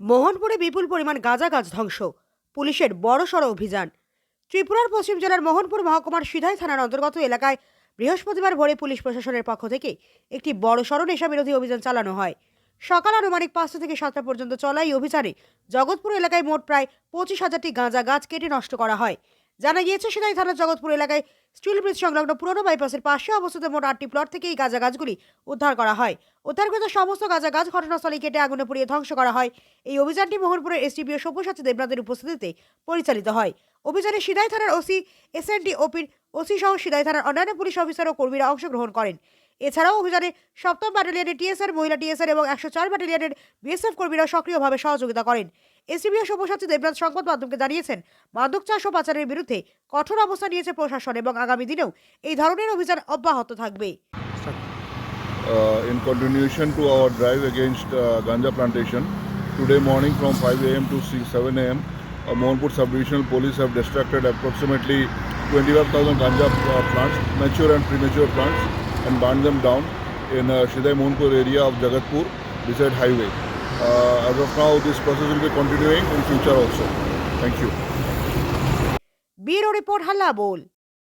মোহনপুরে বিপুল পরিমাণ গাঁজা গাছ ধ্বংস, পুলিশের বড়সড় অভিযান। ত্রিপুরার পশ্চিম জেলার মোহনপুর মহকুমার সিধাই থানার অন্তর্গত এলাকায় বৃহস্পতিবার ভোরে পুলিশ প্রশাসনের পক্ষ থেকে একটি বড়ো সড় নেশা বিরোধী অভিযান চালানো হয়। সকাল আনুমানিক পাঁচটা থেকে সাতটা পর্যন্ত চলা এই অভিযানে জগৎপুর এলাকায় মোট প্রায় পঁচিশ হাজারটি গাঁজা গাছ কেটে নষ্ট করা হয়। জানা গিয়েছে, সেটাই থানার জগৎপুর এলাকায় স্টিল ব্রিজ সংলগ্ন পুরনো বাইপাসের পাশে অবস্থিত মোট আটটি প্লট থেকে এই গাঁজা গাছগুলি উদ্ধার করা হয়। উদ্ধারকৃত সমস্ত গাঁজা গাছ ঘটনাস্থলে কেটে আগুনে পুড়িয়ে ধ্বংস করা হয়। এই অভিযানটি মোহনপুরের এসডিপিও সব্যসাচী দেবনাথের উপস্থিতিতে পরিচালিত হয়। অভিযানে সিদাই থানার ওসি, এস এসএনডি ওপির ওসি সহ সিদাই থানার অন্যান্য পুলিশ অফিসার ও কর্মীরা অংশগ্রহণ করেন। এছাড়াও অভিযানে সপ্তম ব্যাটালিয়নের টিএসআর, মহিলা টিএসআর এবং একশো চার ব্যাটালিয়নের বিএসএফ কর্মীরা সক্রিয়ভাবে সহযোগিতা করেন। এসিবিএ সব্যসাচী দেবনাথ সংবাদ মাধ্যমকে জানিয়েছেন, মাদক চাষ ও পাচারের বিরুদ্ধে কঠোর অবস্থা নিয়েছে প্রশাসন এবং আগামী দিনেও এই ধরনের অভিযান অব্যাহত থাকবে। In continuation to our drive against ganja plantation today morning from five AM to six seven AM Mohanpur sub divisional police have destructed approximately twenty five thousand ganja plants mature and premature plants and burned them down in uh, Shidai Mohanpur area of Jagatpur beside highway. Uh, as of now, this process will be continuing in future also. Thank you. Bureau Report Halla ball